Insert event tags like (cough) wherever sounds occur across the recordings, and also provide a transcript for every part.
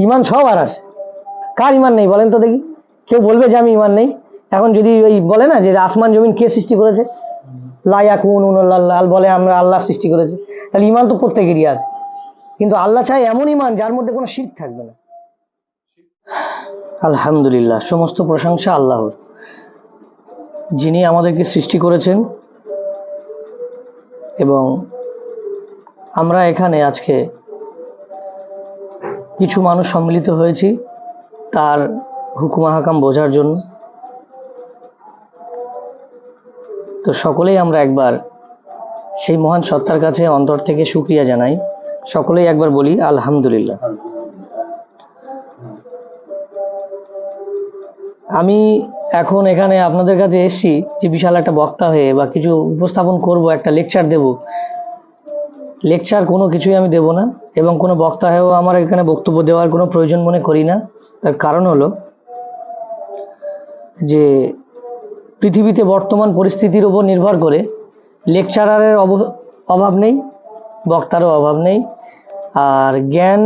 ইমান সব আর আছে। কার ইমান নেই বলেন তো দেখি। কেউ বলবে যে আমি ইমান নেই। এখন যদি ওই বলে না যে আসমান জমিন কে সৃষ্টি করেছে? লাইয়া কুন আল বলে আমরা আল্লাহ সৃষ্টি করেছে। তাহলে ইমান তো প্রত্যেকেরই আছে। কিন্তু আল্লাহ চায় এমন ইমান যার মধ্যে কোনো শীত থাকবে না। আলহামদুলিল্লাহ, সমস্ত প্রশংসা আল্লাহর। যিনি আমাদেরকে সৃষ্টি করেছেন এবং আমরা এখানে আজকে কিছু মানুষ সম্মিলিত হয়েছি তার হুকুমা হাকাম বোঝার জন্য। তো সকলেই আমরা একবার সেই মহান সত্তার কাছে অন্তর থেকে শুক্রিয়া জানাই। সকলেই একবার বলি, আলহামদুলিল্লাহ। আমি এখন এখানে আপনাদের কাছে এসেছি যে বিশাল একটা বক্তা হয়ে বা কিছু উপস্থাপন করব, একটা লেকচার দেব। লেকচার কোনো কিছুই আমি দেব না এবং কোনো বক্তা হয়েও আমার এখানে বক্তব্য দেওয়ার কোনো প্রয়োজন মনে করি না। তার কারণ হলো যে পৃথিবীতে বর্তমান পরিস্থিতির উপর নির্ভর করে লেকচারারের অভাব নেই, বক্তারও অভাব নেই, আর জ্ঞান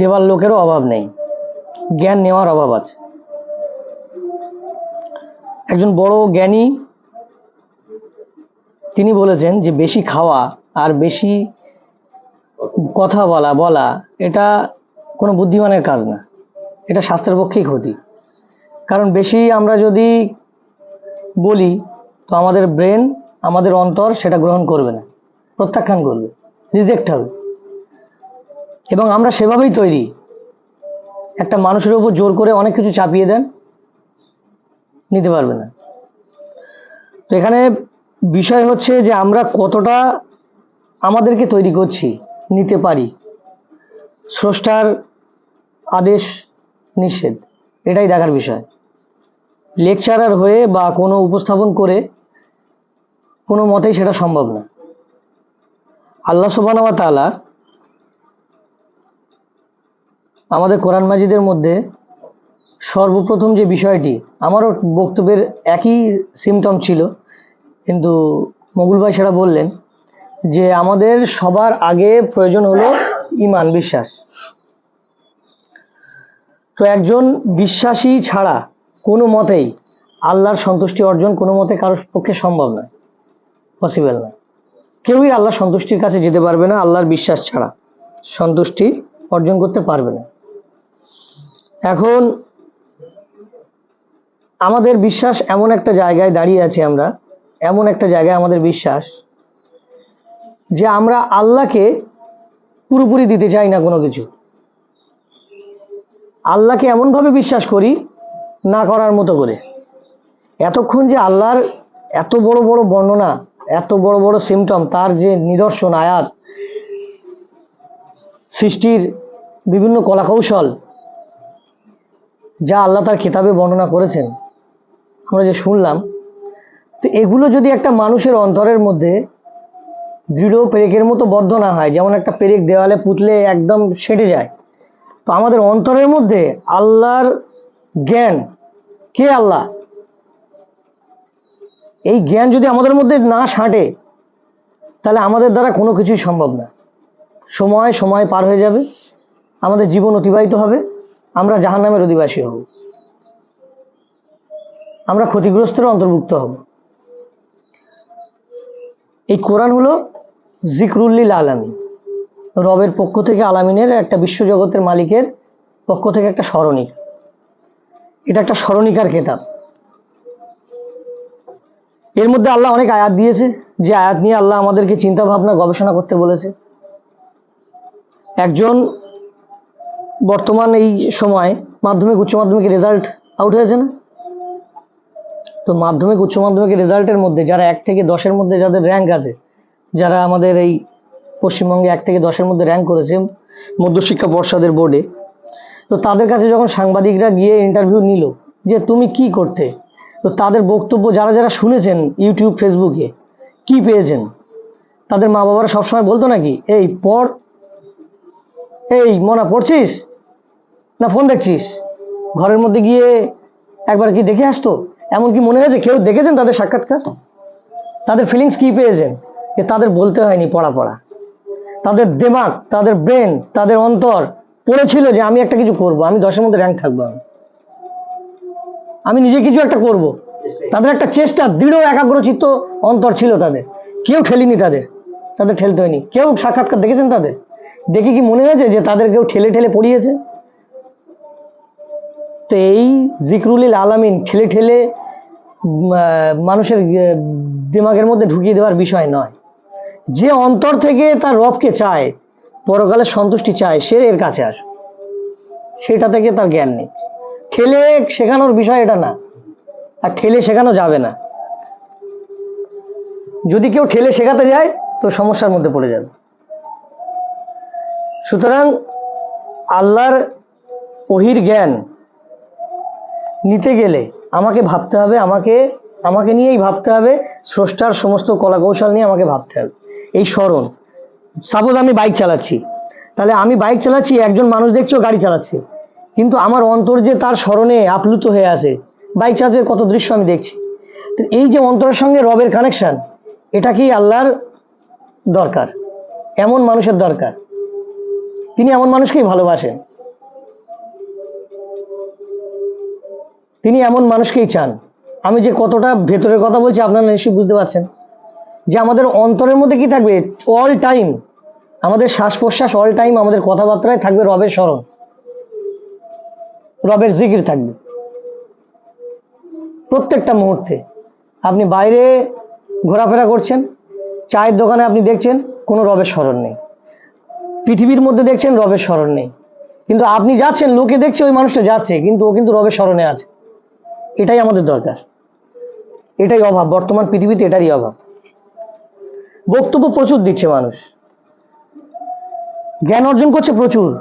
দেওয়ার লোকেরও অভাব নেই। জ্ঞান নেওয়ার অভাব আছে। একজন বড় জ্ঞানী তিনি বলেছেন যে বেশি খাওয়া আর বেশি কথা বলা বলা, এটা কোনো বুদ্ধিমানের কাজ না। এটা স্বাস্থ্যের পক্ষেই ক্ষতি। কারণ বেশি আমরা যদি বলি, তো আমাদের ব্রেন, আমাদের অন্তর সেটা গ্রহণ করবে না। প্রত্যাখ্যান করবে, রিজেক্ট হবে। এবং আমরা সেভাবেই তৈরি। একটা মানুষের উপর জোর করে অনেক কিছু চাপিয়ে দেন, নিতে পারবে না। তো এখানে বিষয় হচ্ছে যে আমরা কতটা আমাদেরকে তৈরি করছি। নিতে পারি। স্রষ্টার আদেশ নিষেধ। এটাই দেখার বিষয়। লেকচারার হয়ে বা কোনো উপস্থাপন করে কোনো মতেই সেটা সম্ভব না। আল্লাহ সুবহানাহু তালা আমাদের কোরআন মাজিদের মধ্যে সর্বপ্রথম যে বিষয়টি, আমারও বক্তব্যের একই সিমটম ছিল, কিন্তু মগুল ভাই সেটা বললেন যে আমাদের সবার আগে প্রয়োজন হলো ইমান, বিশ্বাস। তো একজন বিশ্বাসী ছাড়া কোনো মতেই আল্লাহর সন্তুষ্টি অর্জন কোনো মতে কারোর পক্ষে সম্ভব নয় পসিবল নয়। কেউই আল্লাহর সন্তুষ্টির কাছে যেতে পারবে না, আল্লাহর বিশ্বাস ছাড়া। সন্তুষ্টি অর্জন করতে পারবে না। এখন আমাদের বিশ্বাস এমন একটা জায়গায় দাঁড়িয়ে আছি আমরা, এমন একটা জায়গায় আমাদের বিশ্বাস যে আমরা আল্লাহকে পুরোপুরি দিতে চাই না কোনো কিছু। আল্লাহকে এমনভাবে বিশ্বাস করি না করার মতো করে। এতক্ষণ যে আল্লাহর এত বড় বড় বর্ণনা, এত বড় বড় সিমটম তার যে নিদর্শন, আয়াত, সৃষ্টির বিভিন্ন কলাকৌশল, যা আল্লাহ তার কিতাবে বর্ণনা করেছেন, আমরা যে শুনলাম, তো এগুলো যদি একটা মানুষের অন্তরের মধ্যে দৃঢ় পেরেকের মতো বদ্ধ না হয়, যেমন একটা পেরেক দেওয়ালে পুতলে একদম সেটে যায়। তো আমাদের অন্তরের মধ্যে আল্লাহর জ্ঞান, কে আল্লাহ? এই জ্ঞান যদি আমাদের মধ্যে না সাঁটে, তাহলে আমাদের দ্বারা কোনো কিছুই সম্ভব না। সময় সময় পার হয়ে যাবে, আমাদের জীবন অতিবাহিত হবে, আমরা জাহান্নামের অধিবাসী হব। আমরা ক্ষতিগ্রস্তের অন্তর্ভুক্ত হব। এই কোরআন হলো জিকরুল্লিল আলামী রবের পক্ষ থেকে আলামিনের একটা বিশ্বজগতের মালিকের পক্ষ থেকে একটা স্মরণিকা। এটা একটা স্মরণিকার কেতাব। এর মধ্যে আল্লাহ অনেক আয়াত দিয়েছে, যে আয়াত নিয়ে আল্লাহ আমাদেরকে চিন্তা ভাবনা গবেষণা করতে বলেছে। একজন বর্তমান এই সময় মাধ্যমিক, উচ্চ মাধ্যমিকের রেজাল্ট আউট হয়েছে না? তো মাধ্যমিক, উচ্চ মাধ্যমিকের রেজাল্টের মধ্যে যারা এক থেকে দশের মধ্যে যাদের র্যাঙ্ক আছে, যারা আমাদের এই পশ্চিমবঙ্গে এক থেকে দশের মধ্যে র্যাঙ্ক করেছে মধ্যশিক্ষা পর্ষদের বোর্ডে তো তাদের কাছে যখন সাংবাদিকরা গিয়ে ইন্টারভিউ নিল যে তুমি কি করতে, তো তাদের বক্তব্য যারা যারা শুনেছেন ইউটিউব ফেসবুকে কি পেয়েছেন? তাদের মা বাবারা সবসময় বলতো নাকি, এই পড়, এই মনা পড়ছিস? না ফোন দেখছিস? ঘরের মধ্যে গিয়ে একবার কি দেখে আসতো? এমন কি মনে হয়েছে কেউ দেখেছেন তাদের সাক্ষাৎকার? তাদের ফিলিংস কি পেয়েছেন? যে তাদের বলতে হয়নি পড়া পড়া। তাদের দেমাগ তাদের ব্রেন তাদের অন্তর পড়েছিল যে আমি একটা কিছু করব, আমি দশের মধ্যে র্যাঙ্ক থাকব আমি আমি নিজে কিছু একটা করব। তাদের একটা চেষ্টা, দৃঢ় একাগ্রচিত্ত অন্তর ছিল তাদের। কেউ ঠেলিনি তাদের। তাদের ঠেলতে হয়নি। কেউ সাক্ষাৎকার দেখেছেন তাদের? দেখে কি মনে হয়েছে যে তাদের কেউ ঠেলে ঠেলে পড়িয়েছে? তো এই জিকরুলিল আলামিন ঠেলে ঠেলে মানুষের দিমাগের মধ্যে ঢুকিয়ে দেওয়ার বিষয় নয়। যে অন্তর থেকে তার রবকে চায়, পরকালের সন্তুষ্টি চায়, সে এর কাছে আসে। সেটা থেকে তার জ্ঞান নেই। ঠেলে শেখানোর বিষয় এটা না। আর ঠেলে শেখানো যাবে না। যদি কেউ ঠেলে শেখাতে যায়, তো সমস্যার মধ্যে পড়ে যাবে। সুতরাং আল্লাহর ওহির জ্ঞান নিতে গেলে আমাকে ভাবতে হবে, আমাকে আমাকে নিয়েই ভাবতে হবে, স্রষ্টার সমস্ত কলা কৌশল নিয়ে আমাকে ভাবতে হবে। এই স্মরণ। সাপোজ আমি বাইক চালাচ্ছি, তাহলে আমি বাইক চালাচ্ছি, একজন মানুষ দেখছি গাড়ি চালাচ্ছে। কিন্তু আমার অন্তর যে তার স্মরণে আপ্লুত হয়ে আছে বাইক চালাতে কত দৃশ্য আমি দেখছি। তো এই যে অন্তরের সঙ্গে রবের কানেকশন এটা কি আল্লাহর দরকার? এমন মানুষের দরকার। তিনি এমন মানুষকেই ভালোবাসেন। তিনি এমন মানুষকেই চান। আমি যে কতটা ভেতরের কথা বলছি আপনারা নিশ্চয়ই বুঝতে পারছেন। যে আমাদের অন্তরের মধ্যে কি থাকবে? অল টাইম আমাদের শ্বাস প্রশ্বাস অল টাইম আমাদের কথাবার্তায় থাকবে রবের স্মরণ। রবের জিকির থাকবে। প্রত্যেকটা মুহূর্তে। আপনি বাইরে ঘোরাফেরা করছেন, চায়ের দোকানে আপনি দেখছেন, কোনো রবের স্মরণ নেই। পৃথিবীর মধ্যে দেখছেন, রবের স্মরণ নেই। কিন্তু আপনি যাচ্ছেন, লোকে দেখছে, ওই মানুষটা যাচ্ছে, কিন্তু ও কিন্তু রবের স্মরণে আছে। এটাই আমাদের দরকার। এটাই অভাব। বর্তমান পৃথিবীতে এটারই অভাব। বক্তব্য প্রচুর দিচ্ছে মানুষ। জ্ঞান অর্জন করছে প্রচুর।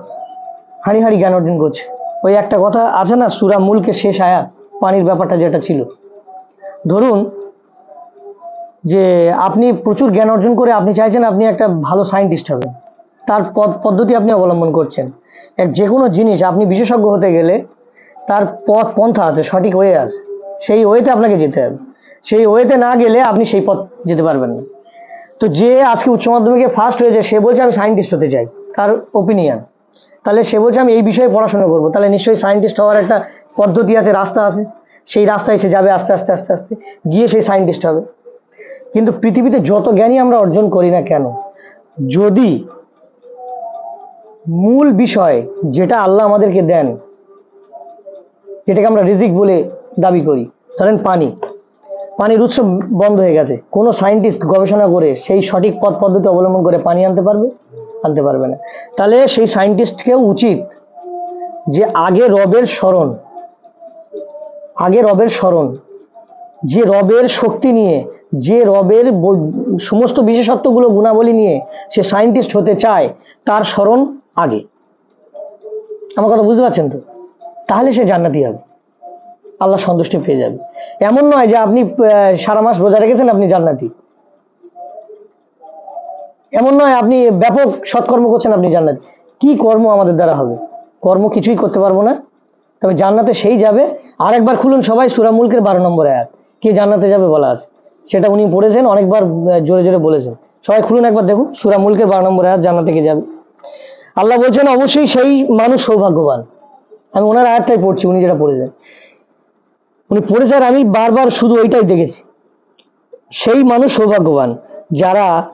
হাঁড়ি হাঁড়ি জ্ঞান অর্জন করছে। ওই একটা কথা আছে না, সুরা মূলকে শেষ আয়া পানির ব্যাপারটা যেটা ছিল। ধরুন যে আপনি প্রচুর জ্ঞান অর্জন করে আপনি চাইছেন আপনি একটা ভালো সায়েন্টিস্ট হবেন। তার পদ পদ্ধতি আপনি অবলম্বন করছেন। যে কোনো জিনিস আপনি বিশেষজ্ঞ হতে গেলে তার পথ পন্থা আছে, সঠিক ওয়ে আছে। সেই ওয়েতে আপনাকে যেতে হবে। সেই ওয়েতে না গেলে আপনি সেই পথ যেতে পারবেন না। তো যে আজকে উচ্চ মাধ্যমিকে ফার্স্ট হয়েছে, সে বলছে আমি সায়েন্টিস্ট হতে চাই, তার ওপিনিয়ন তাহলে সে বলছে, আমি এই বিষয়ে পড়াশোনা করব। তাহলে নিশ্চয়ই সায়েন্টিস্ট হওয়ার একটা পদ্ধতি আছে, রাস্তা আছে। সেই রাস্তায় সে যাবে আস্তে আস্তে আস্তে আস্তে। গিয়ে সেই সায়েন্টিস্ট হবে। কিন্তু পৃথিবীতে যত জ্ঞানই আমরা অর্জন করি না কেন, যদি মূল বিষয় যেটা আল্লাহ আমাদেরকে দেন যেটাকে আমরা রিজিক বলে দাবি করি। ধরেন পানি। পানির উৎস বন্ধ হয়ে গেছে। কোনো সায়েন্টিস্ট গবেষণা করে সেই সঠিক পথ পদ্ধতি অবলম্বন করে পানি আনতে পারবে? আনতে পারবে না। তাহলে সেই সায়েন্টিস্টকেও উচিত যে আগে রবের স্মরণ, আগে রবের স্মরণ, যে রবের শক্তি নিয়ে, যে রবের সমস্ত বিশেষত্বগুলো গুণাবলী নিয়ে সে সায়েন্টিস্ট হতে চায়, তার স্মরণ আগে। আমার কথা বুঝতে পারছেন তো? তাহলে সে জান্নাতি হবে। আল্লাহ সন্তুষ্টি পেয়ে যাবে। এমন নয় যে আপনি সারা মাস রোজা রেখেছেন, আপনি জান্নাতি। এমন নয় আপনি ব্যাপক সৎকর্ম করছেন, আপনি জান্নাতি। কি কর্ম আমাদের দ্বারা হবে? কর্ম কিছুই করতে পারব না। তবে জান্নাতে সেই যাবে। আর একবার খুলুন সবাই সুরা মুলকের বারো নম্বর আয়াত। কে জান্নাতে যাবে বলা আছে। সেটা উনি পড়েছেন, অনেকবার জোরে জোরে বলেছেন। সবাই খুলুন একবার দেখুন। সুরা মুলকের বারো নম্বর আয়াত জান্নাতে কে যাবে? আল্লাহ বলছেন, অবশ্যই সেই মানুষ সৌভাগ্যবান। আমি ওনার আয়াতটাই পড়ছি, উনি যেটা পড়েছেন। উনি পড়েছে আর আমি বারবার শুধু ওইটাই দেখেছি। সেই মানুষ সৌভাগ্যবান, যারা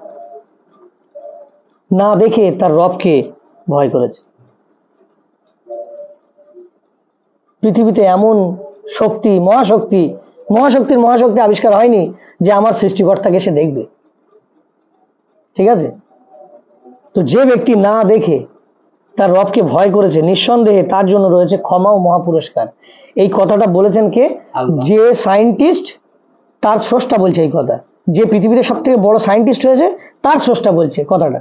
না দেখে তার রবকে ভয় করেছে। পৃথিবীতে এমন শক্তি, মহাশক্তি, মহাশক্তির মহাশক্তি আবিষ্কার হয়নি যে আমার সৃষ্টিকর্তাকে সে দেখবে। ঠিক আছে? তো যে ব্যক্তি না দেখে তার রবকে ভয় করেছে নিঃসন্দেহে তার জন্য রয়েছে ক্ষমা ও মহাপুরস্কার। এই কথাটা বলেছেন কে? যে সায়েন্টিস্ট তার স্রষ্টা বলছে এই কথা। যে পৃথিবীতে সব থেকে বড় সায়েন্টিস্ট হয়েছে তার স্রষ্টা বলছে কথাটা।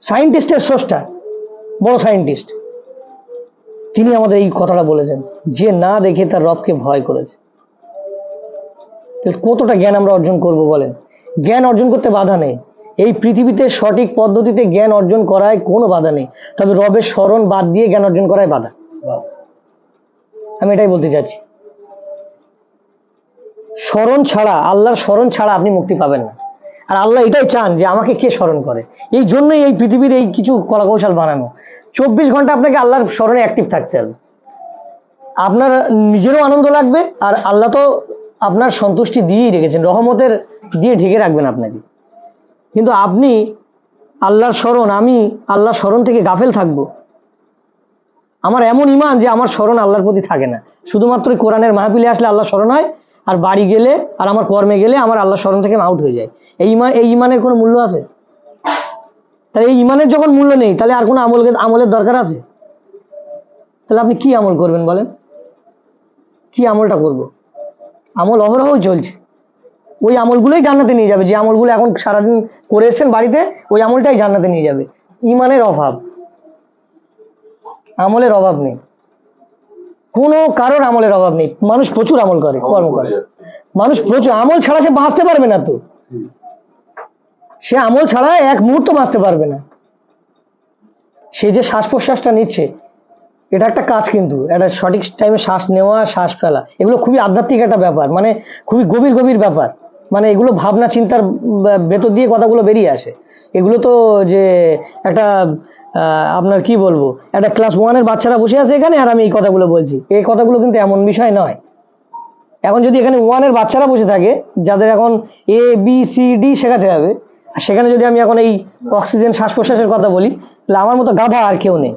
সায়েন্টিস্টের স্রষ্টা বড় সায়েন্টিস্ট। তিনি আমাদের এই কথাটা বলেছেন যে না দেখে তার রবকে ভয় করেছে। কতটা জ্ঞান আমরা অর্জন করব বলেন? জ্ঞান অর্জন করতে বাধা নেই। এই পৃথিবীতে সঠিক পদ্ধতিতে জ্ঞান অর্জন করায় কোনো বাধা নেই। তবে রবের স্মরণ বাদ দিয়ে জ্ঞান অর্জন করায় বাধা। আমি এটাই বলতে চাচ্ছি। স্মরণ ছাড়া, আল্লাহর স্মরণ ছাড়া আপনি মুক্তি পাবেন না। আর আল্লাহ এটাই চান যে আমাকে কে স্মরণ করে। এই জন্যই এই পৃথিবীর এই কিছু কলা কৌশল বানানো। চব্বিশ ঘণ্টা আপনাকে আল্লাহর স্মরণে অ্যাক্টিভ থাকতে হবে। আপনার নিজেরও আনন্দ লাগবে আর আল্লাহ তো আপনার সন্তুষ্টি দিয়েই রেখেছেন। রহমতের দিয়ে ঢেকে রাখবেন আপনাকে। কিন্তু আপনি আল্লাহর স্মরণ, আমি আল্লাহর স্মরণ থেকে গাফেল থাকব। আমার এমন ইমান যে আমার স্মরণ আল্লাহর প্রতি থাকে না। শুধুমাত্র কোরআনের মাহফিলে আসলে আল্লাহ স্মরণ হয়, আর বাড়ি গেলে আর আমার কর্মে গেলে আমার আল্লাহ স্মরণ থেকে আউট হয়ে যায়। এই ইমান, এই ইমানের কোনো মূল্য আছে? তাহলে এই ইমানের যখন মূল্য নেই, তাহলে আর কোনো আমল আমলের দরকার আছে? তাহলে আপনি কি আমল করবেন বলেন? কি আমলটা করব? আমল অহরহ চলছে। ওই আমলগুলোই জান্নাতে নিয়ে যাবে। যে আমলগুলো এখন সারাদিন করে এসছেন বাড়িতে ওই আমলটাই জান্নাতে নিয়ে যাবে। ইমানের অভাব। আমলের অভাব নেই। কোনো কারোর আমলের অভাব নেই। মানুষ প্রচুর আমল করে কর্ম করে মানুষ প্রচুর আমল ছাড়া সে বাঁচতে পারবে না তো। সে আমল ছাড়া এক মুহূর্ত বাঁচতে পারবে না। সে যে শ্বাস প্রশ্বাসটা নিচ্ছে এটা একটা কাজ কিন্তু। একটা সঠিক টাইমে শ্বাস নেওয়া শ্বাস ফেলা এগুলো খুবই আধ্যাত্মিক একটা ব্যাপার। মানে খুবই গভীর গভীর ব্যাপার। মানে এগুলো ভাবনা চিন্তার ভেতর দিয়ে কথাগুলো বেরিয়ে আসে। এগুলো তো যে একটা আপনার কি বলব, একটা ক্লাস ওয়ানের বাচ্চারা বসে আছে এখানে আর আমি এই কথাগুলো বলছি। এই কথাগুলো কিন্তু এমন বিষয় নয়। এখন যদি এখানে ওয়ানের বাচ্চারা বসে থাকে, যাদের এখন এ বি সি ডি শেখাতে হবে সেখানে যদি আমি এখন এই অক্সিজেন শ্বাস প্রশ্বাসের কথা বলি, তাহলে আমার মতো গাধা আর কেউ নেই।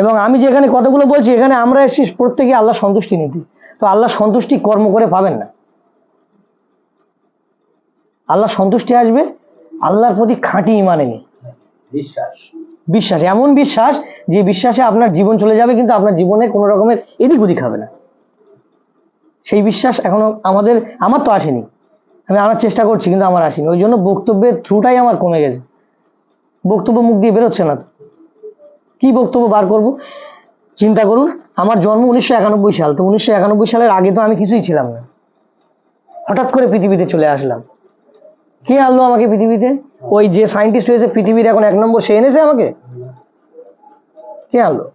এবং আমি যে এখানে কথাগুলো বলছি, এখানে আমরা এসেছি প্রত্যেকে আল্লাহ সন্তুষ্টি নিতে। তো আল্লাহ সন্তুষ্টি কর্ম করে পাবেন না। আল্লাহ সন্তুষ্টি আসবে আল্লাহর প্রতি খাঁটি ইমানে নেই বিশ্বাস। বিশ্বাস এমন বিশ্বাস যে বিশ্বাসে আপনার জীবন চলে যাবে কিন্তু আপনার জীবনে কোনো রকমের এদিক ওদিক হবে না। সেই বিশ্বাস এখনও আমাদের আমার তো আসেনি। আমি আনার চেষ্টা করছি কিন্তু আমার আসেনি। ওই জন্য বক্তব্যের থ্রুটাই আমার কমে গেছে। বক্তব্য মুখ দিয়ে বেরোচ্ছে না। কি বক্তব্য বার করব? চিন্তা করুন আমার জন্ম উনিশশো একানব্বই সাল। তো উনিশশো একানব্বই সালের আগে তো আমি কিছুই ছিলাম না। হঠাৎ করে পৃথিবীতে চলে আসলাম। কে আনলো আমাকে পৃথিবীতে? ওই যে সায়েন্টিস্ট হয়েছে, পৃথিবীর এখন এক নম্বর, সে এনেছে আমাকে? কে আনলো?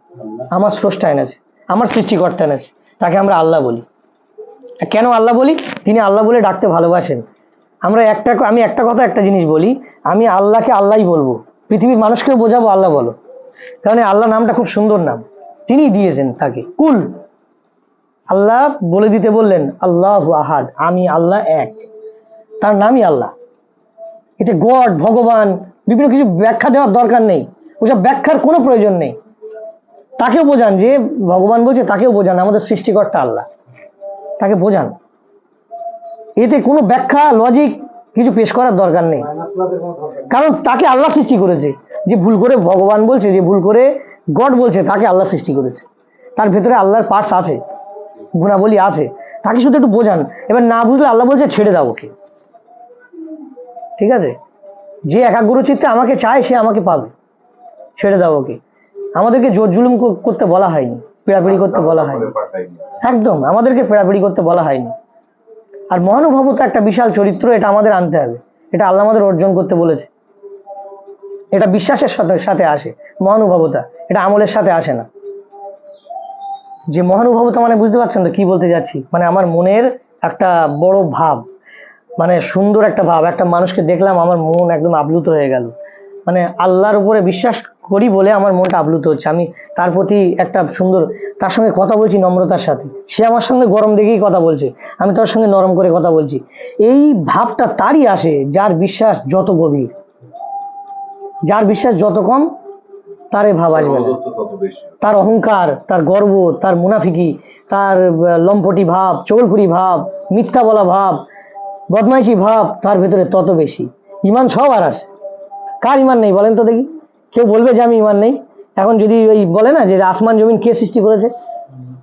আমার স্রষ্টা এনেছে, আমার সৃষ্টিকর্তা এনেছে, তাকে আমরা আল্লাহ বলি। কেন আল্লাহ বলি? তিনি আল্লাহ বলে ডাকতে ভালোবাসেন। আমরা একটা আমি একটা কথা, একটা জিনিস বলি, আমি আল্লাহকে আল্লাহই বলব। পৃথিবীর মানুষকেও বোঝাবো আল্লাহ বলো। কারণ আল্লাহ নামটা খুব সুন্দর নাম। তিনিই দিয়েছেন তাকে। কুল। আল্লাহ বলে দিতে বললেন, আল্লাহ আহাদ, আমি আল্লাহ এক। তার নামই আল্লাহ। এটা গড, ভগবান, বিভিন্ন কিছু ব্যাখ্যা দেওয়ার দরকার নেই। ওসব ব্যাখ্যার কোনো প্রয়োজন নেই। তাকেও বোঝান যে, ভগবান বলছে তাকেও বোঝান, আমাদের সৃষ্টিকর্তা আল্লাহ। তাকে বোঝান। এতে কোনো ব্যাখ্যা লজিক কিছু পেশ করার দরকার নেই। কারণ তাকে আল্লাহ সৃষ্টি করেছে। যে ভুল করে ভগবান বলছে, যে ভুল করে গড বলছে, তাকে আল্লাহ সৃষ্টি করেছে। তার ভেতরে আল্লাহর পার্টস আছে, গুণাবলী আছে। তাকে শুধু একটু বোঝান। এবার না বুঝলে আল্লাহ বলছে, ছেড়ে দাও ওকে। ঠিক আছে? যে একাগ্র চিত্তে আমাকে চায়, সে আমাকে পাবে। ছেড়ে দাও ওকে। আমাদেরকে জোর জুলুম করতে বলা হয়নি। পিড়াপিড়ি করতে বলা হয়নি। একদম, আমাদেরকে পেড়াপিড়ি করতে বলা হয়নি। আর মহানুভবতা একটা বিশাল চরিত্র, এটা আমাদের আনতে হবে। এটা আল্লাহ আমাদের অর্জন করতে বলেছে। এটা বিশ্বাসের সাথে সাথে আসে, মহানুভবতা। এটা আমলের সাথে আসে না। যে মহানুভবতা মানে বুঝতে পারছেন তো কি বলতে যাচ্ছি? মানে আমার মনের একটা বড় ভাব। মানে সুন্দর একটা ভাব একটা মানুষকে দেখলাম আমার মন একদম আপ্লুত হয়ে গেল। মানে আল্লাহর উপরে বিশ্বাস করি বলে আমার মনটা আপ্লুত হচ্ছে। আমি তার প্রতি একটা সুন্দর তার সঙ্গে কথা বলছি নম্রতার সাথে। সে আমার সঙ্গে গরম দেখেই কথা বলছে। আমি তার সঙ্গে নরম করে কথা বলছি। এই ভাবটা তারই আসে যার বিশ্বাস যত গভীর। যার বিশ্বাস যত কম তার ভাব আসবে না। তার অহংকার তার গর্ব তার মুনাফিকি তার লম্পটি ভাব চৌলফুরি ভাব মিথ্যা বলা ভাব বদমাইশি ভাব তার ভেতরে তত বেশি। ইমান সব আর আছে। কার ইমান নেই বলেন তো দেখি। কেউ বলবে যে আমি ইমান নেই। এখন যদি ওই বলে না যে আসমান জমিন কে সৃষ্টি করেছে?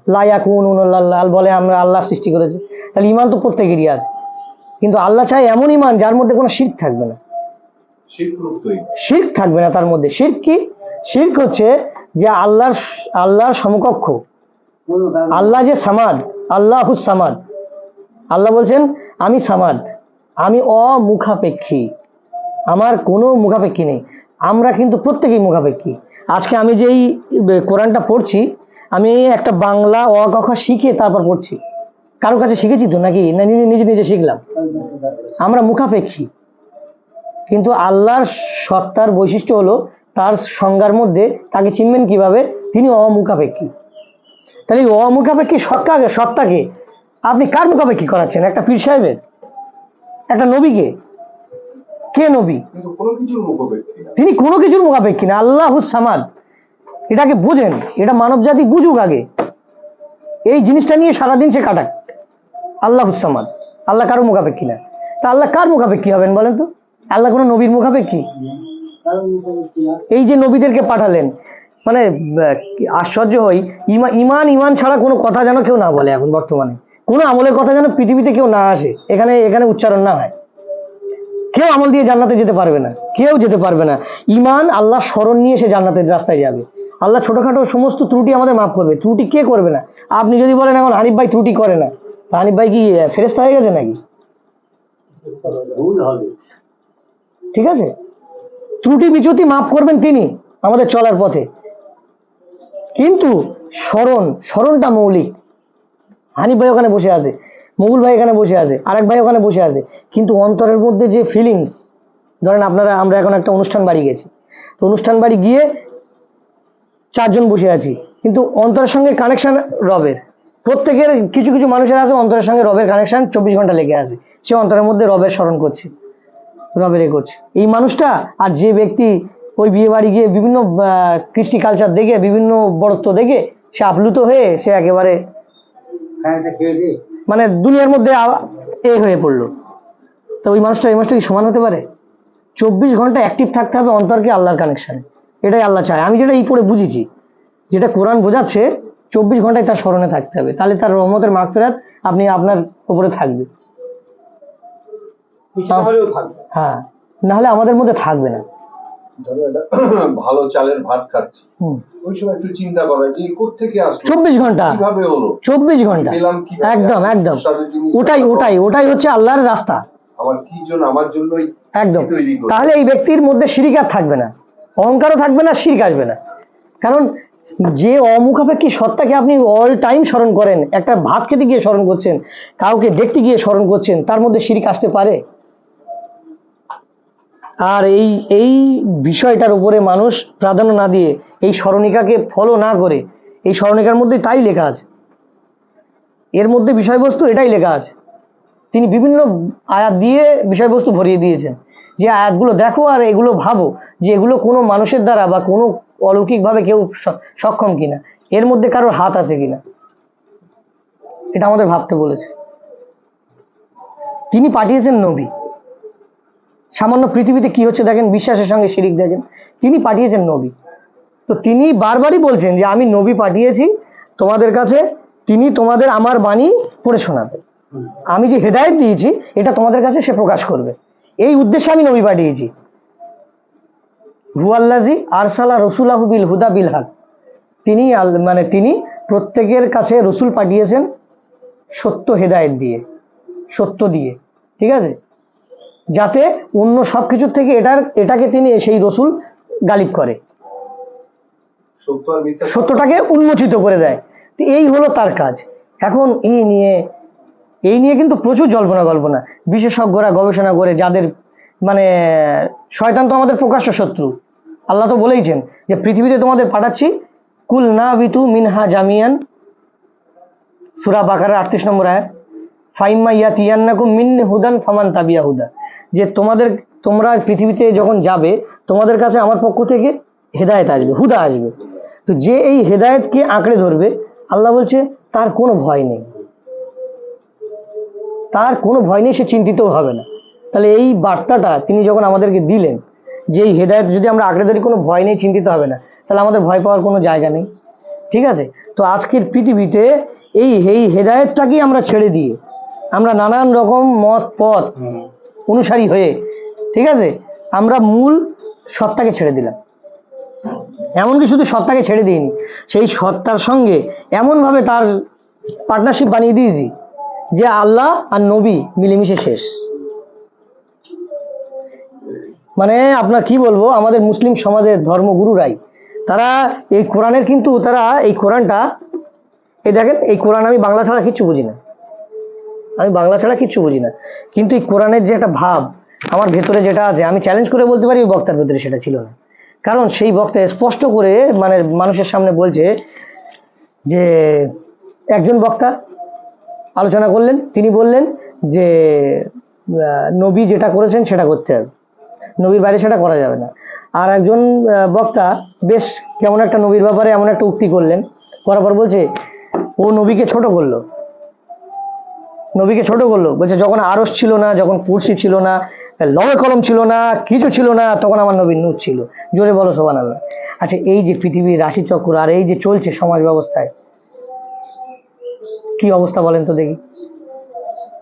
লাইয়া কুন লাল বলে আমরা আল্লাহ সৃষ্টি করেছে। তাহলে ইমান তো প্রত্যেকেরই আছে। কিন্তু আল্লাহ চায় এমন ইমান যার মধ্যে কোনো শির্ক থাকবে না। শির্ক থাকবে না তার মধ্যে। শির্ক কি? শির্ক হচ্ছে যে আল্লাহর আল্লাহর সমকক্ষ। আল্লাহ যে সামাদ আল্লাহ সামাদ। আল্লাহ বলছেন আমি সামাদ। আমি অমুখাপেক্ষী। আমার কোনো মুখাপেক্ষী নেই। আমরা কিন্তু প্রত্যেকেই মুখাপেক্ষী। আজকে আমি যেই কোরআনটা পড়ছি, আমি একটা বাংলা অ ক খ শিখে তারপর পড়ছি। কারোর কাছে শিখেছি তো নাকি? না, নিজে নিজে শিখলাম। আমরা মুখাপেক্ষী। কিন্তু আল্লাহর সত্তার বৈশিষ্ট্য হলো, তার সংজ্ঞার মধ্যে তাকে চিনবেন কীভাবে? তিনি অমুখাপেক্ষী। তাহলে অমুখাপেক্ষী সত্তাকে সত্তাকে আপনি কার মুখাপেক্ষী করাচ্ছেন? একটা পীর সাহেবের? একটা নবীকে? কে নবী? কিন্তু কোনো কিছুর মুখোপেক্ষী না। তিনি কোনো কিছুর মুখাপেক্ষী না। আল্লাহ সামাদ। এটাকে বুঝেন। এটা মানব জাতি বুঝুক আগে। এই জিনিসটা নিয়ে সারাদিন সে কাটাক আল্লাহ সামাদ। আল্লাহ কারও মুখাপেক্ষী না। তা আল্লাহ কার মুখাপেক্ষী হবেন বলেন তো? আল্লাহ কোনো নবীর মুখাপেক্ষী? এই যে নবীদেরকে পাঠালেন মানে আশ্চর্য হই। ইমা ইমান ইমান ছাড়া কোনো কথা যেন কেউ না বলে এখন বর্তমানে। কোনো আমলের কথা যেন পৃথিবীতে কেউ না আসে এখানে এখানে উচ্চারণ না হয়। কেউ আমল দিয়ে জান্নাতে যেতে পারবে না কেউ যেতে পারবে না। ইমান আল্লাহ স্মরণ নিয়ে সে জান্নাতের রাস্তায় যাবে। আল্লাহ ছোটখাটো সমস্ত ত্রুটি আমাদের মাফ করবে। ত্রুটি কে করবে না? আপনি যদি বলেন এখন হানিফ ভাই ত্রুটি করে না হানিফ ভাই কি আহ, ফেরেশতা হয়ে গেছে নাকি? ঠিক আছে? ত্রুটি বিচ্যুতি মাফ করবেন তিনি আমাদের চলার পথে। কিন্তু স্মরণ স্মরণটা মৌলিক। হানিফ ভাই ওখানে বসে আছে মগুল ভাই এখানে বসে আছে, আরেক ভাই ওখানে বসে আছে। কিন্তু অন্তরের মধ্যে যে ফিলিংস ধরেন আপনারা, আমরা এখন একটা অনুষ্ঠান বাড়ি গেছি। তো অনুষ্ঠান বাড়ি গিয়ে চারজন বসে আছি, কিন্তু অন্তরের সঙ্গে কানেকশন রবের। প্রত্যেকের, কিছু কিছু মানুষের আছে অন্তরের সঙ্গে রবের কানেকশন চব্বিশ ঘণ্টা লেগে আছে। সে অন্তরের মধ্যে রবের স্মরণ করছে, রবের এ করছে। এই মানুষটা আর যে ব্যক্তি ওই বিয়ে বাড়ি গিয়ে বিভিন্ন কৃষ্টি কালচার দেখে, বিভিন্ন বড়ত্ব দেখে, সে আপ্লুত হয়ে সে একেবারে মানে দুনিয়ার মধ্যে এ হয়ে পড়ল। তো ওই মানুষটা এই মানুষটা কি সমান হতে পারে? চব্বিশ ঘণ্টা অ্যাক্টিভ থাকতে হবে অন্তরকে আল্লাহর কানেকশানে এটাই আল্লাহ চায়। আমি যেটা এই পড়ে বুঝেছি যেটা কোরআন বোঝাচ্ছে চব্বিশ ঘন্টায় তার স্মরণে থাকতে হবে। তাহলে তার রহমতের মাগফিরাত আপনি আপনার উপরে থাকবে। হ্যাঁ নাহলে আমাদের মধ্যে থাকবে না। ধরো এটা (clears throat) ভালো চালের ভাত খাচ্ছি। ওই সময় একটু চিন্তা করা যে আসলো? চব্বিশ ঘণ্টা। কীভাবে হলো? চব্বিশ ঘণ্টা? একদম একদম। ওটাই ওটাই ওটাই হচ্ছে আল্লাহর রাস্তা। আমার কি জন্য আমার জন্যই একদম। তাহলে এই ব্যক্তির মধ্যে শিরিক আর থাকবে না। অহংকারও থাকবে না শিরিক আসবে না। কারণ যে অমুখাপেক্ষী সত্তাকে আপনি অল টাইম স্মরণ করেন একটা ভাত খেতে গিয়ে স্মরণ করছেন কাউকে দেখতে গিয়ে স্মরণ করছেন তার মধ্যে শিরিক আসতে পারে। আর এই এই বিষয়টার উপরে মানুষ প্রাধান্য না দিয়ে এই স্মরণিকাকে ফলো না করে, এই স্মরণিকার মধ্যে তাই লেখা আছে। এর মধ্যে বিষয়বস্তু এটাই লেখা আছে। তিনি বিভিন্ন আয়াত দিয়ে বিষয়বস্তু ভরিয়ে দিয়েছেন। যে আয়াতগুলো দেখো আর এগুলো ভাবো যে এগুলো কোনো মানুষের দ্বারা বা কোনো অলৌকিকভাবে কেউ সক্ষম কিনা। এর মধ্যে কারোর হাত আছে কিনা। এটা আমাদের ভাবতে বলেছে। তিনি পাঠিয়েছেন নবী। সামান্য পৃথিবীতে কি হচ্ছে দেখেন, বিশ্বাসের সঙ্গে শিরিক দেখেন। তিনি পাঠিয়েছেন নবী। তো তিনি বারবারই বলছেন যে, আমি নবী পাঠিয়েছি, তোমাদের কাছে তিনি তোমাদের আমার বাণী পড়ে শোনাবে। আমি যে হেদায়েত দিয়েছি, এটা তোমাদের কাছে সে প্রকাশ করবে। এই উদ্দেশ্যে আমি নবী পাঠিয়েছি। হুয়াল্লাজি আরসালা রসুলাহু বিল হুদা বিল হক। তিনি মানে তিনি প্রত্যেকের কাছে রসুল পাঠিয়েছেন সত্য হেদায়েত দিয়ে, সত্য দিয়ে। ঠিক আছে? যাতে অন্য সব কিছুর থেকে এটার এটাকে তিনি সেই রসুল গালিব করে। সত্যটাকে উন্মোচিত করে দেয়। তো এই হলো তার কাজ। এখন এই নিয়ে এই নিয়ে কিন্তু প্রচুর জল্পনা কল্পনা। বিশেষজ্ঞরা গবেষণা করে যাদের মানে শয়তান তো আমাদের প্রকাশ্য শত্রু। আল্লাহ তো বলেইছেন যে পৃথিবীতে তোমাদের পাঠাচ্ছি কুল না বিতু মিনহা জামিয়ান। সুরা বাকারের আটত্রিশ নম্বর আয়াত ফাইম্মা ইয়া তিয়ান্নাকুম মিন হুদান ফামান তাবিয়া হুদা। যে তোমাদের, তোমরা পৃথিবীতে যখন যাবে, তোমাদের কাছে আমার পক্ষ থেকে হেদায়েত আসবে, হুদা আসবে। তো যে এই হেদায়েতকে আঁকড়ে ধরবে, আল্লাহ বলছে, তার কোনো ভয় নেই। তার কোনো ভয় নেই, সে চিন্তিতও হবে না। তাহলে এই বার্তাটা তিনি যখন আমাদেরকে দিলেন, যে এই হেদায়েত যদি আমরা আঁকড়ে ধরি, কোনো ভয় নেই, চিন্তিত হবে না। তাহলে আমাদের ভয় পাওয়ার কোনো জায়গা নেই। ঠিক আছে? তো আজকের পৃথিবীতে এই এই হেদায়েতটাকেই আমরা ছেড়ে দিয়ে আমরা নানান রকম মত পথ অনুসারী হয়ে, ঠিক আছে? আমরা মূল সত্তাকে ছেড়ে দিলাম। এমনকি শুধু সত্তাকে ছেড়ে দিইনি, সেই সত্তার সঙ্গে এমনভাবে তার পার্টনারশিপ বানিয়ে দিয়েছি যে আল্লাহ আর নবী মিলেমিশে শেষ। মানে আপনার কি বলব, আমাদের মুসলিম সমাজের ধর্মগুরুরাই, তারা এই কোরআনের কিন্তু তারা এই কোরআনটা, এই দেখেন, এই কোরআন আমি বাংলা ছাড়া কিচ্ছু বুঝি না। আমি বাংলা ছাড়া কিচ্ছু বুঝি না। কিন্তু এই কোরআনের যে একটা ভাব, আমার ভেতরে যেটা আছে, আমি চ্যালেঞ্জ করে বলতে পারি, ওই বক্তার ভেতরে সেটা ছিল না। কারণ সেই বক্তা স্পষ্ট করে মানে মানুষের সামনে বলছে যে, একজন বক্তা আলোচনা করলেন, তিনি বললেন যে নবী যেটা করেছেন সেটা করতে হবে। নবীর বাইরে সেটা করা যাবে না। আর একজন বক্তা বেশ কেমন একটা নবীর ব্যাপারে এমন একটা উক্তি করলেন, করার পর বলছে, ও নবীকে ছোট করল। নবীকে ছোট করল। বলছে যখন আরস ছিল না যখন কুরসি ছিল না লবে কলম ছিল না কিছু ছিল না তখন আমার নবীর নূর ছিল। জোরে বলো সোবান আল্লাহ আচ্ছা এই যে পৃথিবীর রাশিচক্র আর এই যে চলছে সমাজ ব্যবস্থায় কি অবস্থা বলেন তো দেখি।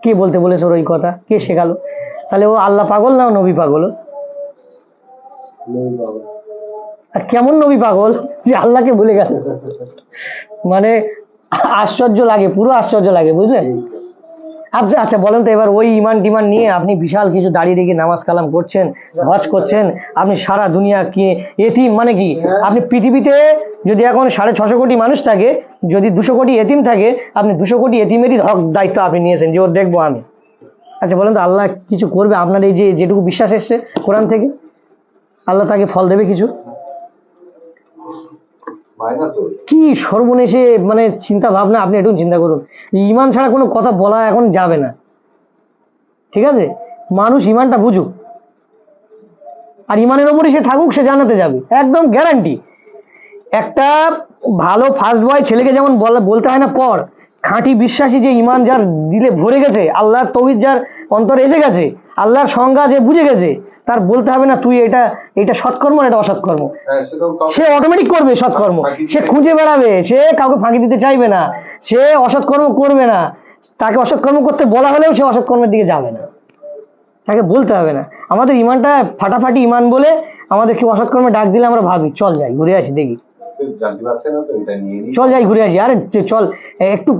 কে বলতে বলেছে ওর ওই কথা? কে শেখালো? তাহলে ও আল্লাহ পাগল না নবী পাগল। আর কেমন নবী পাগল যে আল্লাহকে ভুলে গেল? মানে আশ্চর্য লাগে পুরো আশ্চর্য লাগে বুঝলেন? আচ্ছা আচ্ছা বলেন তো এবার ওই ইমান টিমান নিয়ে আপনি বিশাল কিছু দাঁড়িয়ে রেখে নামাজ কালাম করছেন, হজ করছেন, আপনি সারা দুনিয়া কি, এতিম মানে কি? আপনি পৃথিবীতে যদি এখন সাড়ে ছশো কোটি মানুষ থাকে, যদি দুশো কোটি এতিম থাকে, আপনি দুশো কোটি এতিমেরই হক, দায়িত্ব আপনি নিয়েছেন, যে ওর দেখব আমি। আচ্ছা বলেন তো, আল্লাহ কিছু করবে? আপনার এই যে যেটুকু বিশ্বাস এসছে কোরআন থেকে, আল্লাহ তাকে ফল দেবে কিছু? কি সর্বনেশে মানে চিন্তা ভাবনা, আপনি একটু চিন্তা করুন। ইমান ছাড়া কোনো কথা বলা এখন যাবে না। ঠিক আছে? মানুষ ইমানটা বুঝুক। আর ইমানের ওপরে সে থাকুক, সে জানাতে যাবে। একদম গ্যারান্টি একটা ভালো ফার্স্ট বয় ছেলেকে যেমন বলতে হয় না, পর। খাঁটি বিশ্বাসী যে ইমান যার দিলে ভরে গেছে, আল্লাহর তৌহিদ যার অন্তরে এসে গেছে আল্লাহর সংজ্ঞা যে বুঝে গেছে তার বলতে হবে না তুই এটা এটা সৎকর্ম না এটা অসৎকর্ম। হ্যাঁ সে অটোমেটিক করবে সৎকর্ম। সে খুঁজে বেড়াবে সে কাউকে ফাঁকি দিতে চাইবে না সে অসৎকর্ম করবে না। তাকে অসৎকর্ম করতে বলা হলেও সে অসৎকর্মের দিকে যাবে না। তাকে বলতে হবে না। আমাদের ইমানটা ফাটাফাটি ইমান বলে আমাদের কেউ অসৎকর্মে ডাক দিলে আমরা ভাবি চল যাই ঘুরে আসি দেখি। চল যাই ঘুরে আসি। আরে চল একটু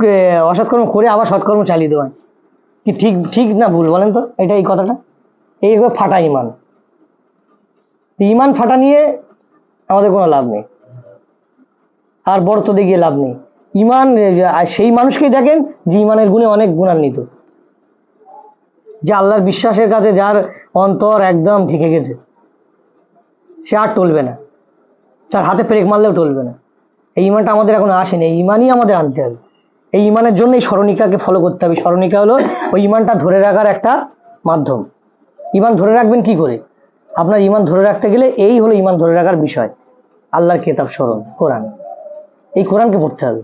অসৎকর্ম করে আবার সৎকর্ম চালিয়ে দেওয়া। কি ঠিক ঠিক না ভুল বলেন তো? এটা এই কথাটা? এই হলো ফাটা ইমান। ইমান ফাটা নিয়ে আমাদের কোনো লাভ নেই। আর বর্ততে গিয়ে লাভ নেই। ইমান সেই মানুষকেই দেখেন যে ইমানের গুণে অনেক গুণান্বিত। যে আল্লাহর বিশ্বাসের কাছে যার অন্তর একদম ঢেকে গেছে, সে আর টলবে না। তার হাতে পেরেক মারলেও টলবে না। এই ইমানটা আমাদের এখন আসেনি। এই ইমানই আমাদের আনতে হবে। এই ইমানের জন্য এই স্মরণিকাকে ফলো করতে হবে। স্মরণিকা হলো ওই ইমানটা ধরে রাখার একটা মাধ্যম। ইমান ধরে রাখবেন কি করে? আপনার ইমান ধরে রাখতে গেলে এই হলো ইমান ধরে রাখার বিষয়। আল্লাহর কেতাব স্মরণ, কোরআন। এই কোরআনকে পড়তে হবে।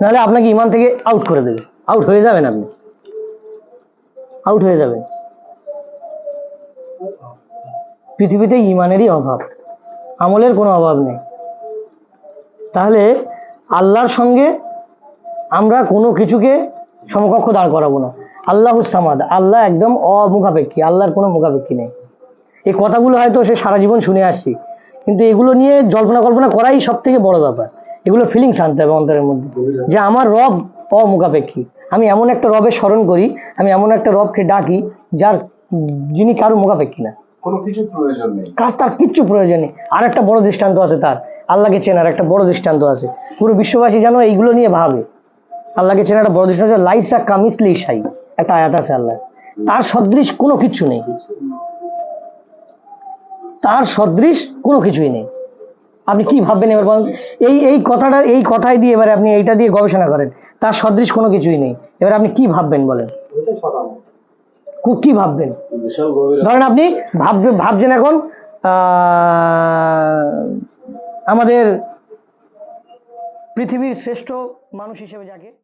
নাহলে আপনাকে ইমান থেকে আউট করে দেবে। আউট হয়ে যাবেন আপনি। আউট হয়ে যাবেন। পৃথিবীতে ইমানেরই অভাব। আমলের কোনো অভাব নেই। তাহলে আল্লাহর সঙ্গে আমরা কোনো কিছুকে সমকক্ষ দাঁড় করাবো না। আল্লাহ সামাদ আল্লাহ একদম অমুখাপেক্ষী আল্লাহর কোনো মুখাপেক্ষী নেই। এই কথাগুলো হয়তো সে সারা জীবন শুনে আসছি কিন্তু এগুলো নিয়ে জল্পনা কল্পনা করাই সব থেকে বড় ব্যাপার। এগুলো ফিলিংস আনতে হবে অন্তরের মধ্যে যে আমার রব অমুখাপেক্ষী। আমি এমন একটা রবের স্মরণ করি আমি এমন একটা রবকে ডাকি যার যিনি কারও মুখাপেক্ষী না। কোনো কিছু প্রয়োজন নেই। কাজ তার কিচ্ছু প্রয়োজন নেই। আর একটা বড় দৃষ্টান্ত আছে তার আল্লাহকে চেনার একটা বড় দৃষ্টান্ত আছে। পুরো বিশ্ববাসী যেন এইগুলো নিয়ে ভাবে। আল্লাহকে চেনার একটা বড় দৃষ্টান্ত লাইসা কামিসলি সাই একটা আয়াত আছে আল্লাহ তার সদৃশ কোনো কিছু নেই। তার সদৃশ কোনো কিছুই নেই। আপনি কি ভাববেন এবার বলেন? এই এই কথাটা, এই কথাই দিয়ে এবারে আপনি এইটা দিয়ে গবেষণা করেন। তার সদৃশ কোনো কিছুই নেই। এবার আপনি কি ভাববেন বলেন? কি ভাববেন? ধরেন আপনি ভাববে, ভাবছেন এখন আমাদের পৃথিবীর শ্রেষ্ঠ মানুষ হিসেবে যাকে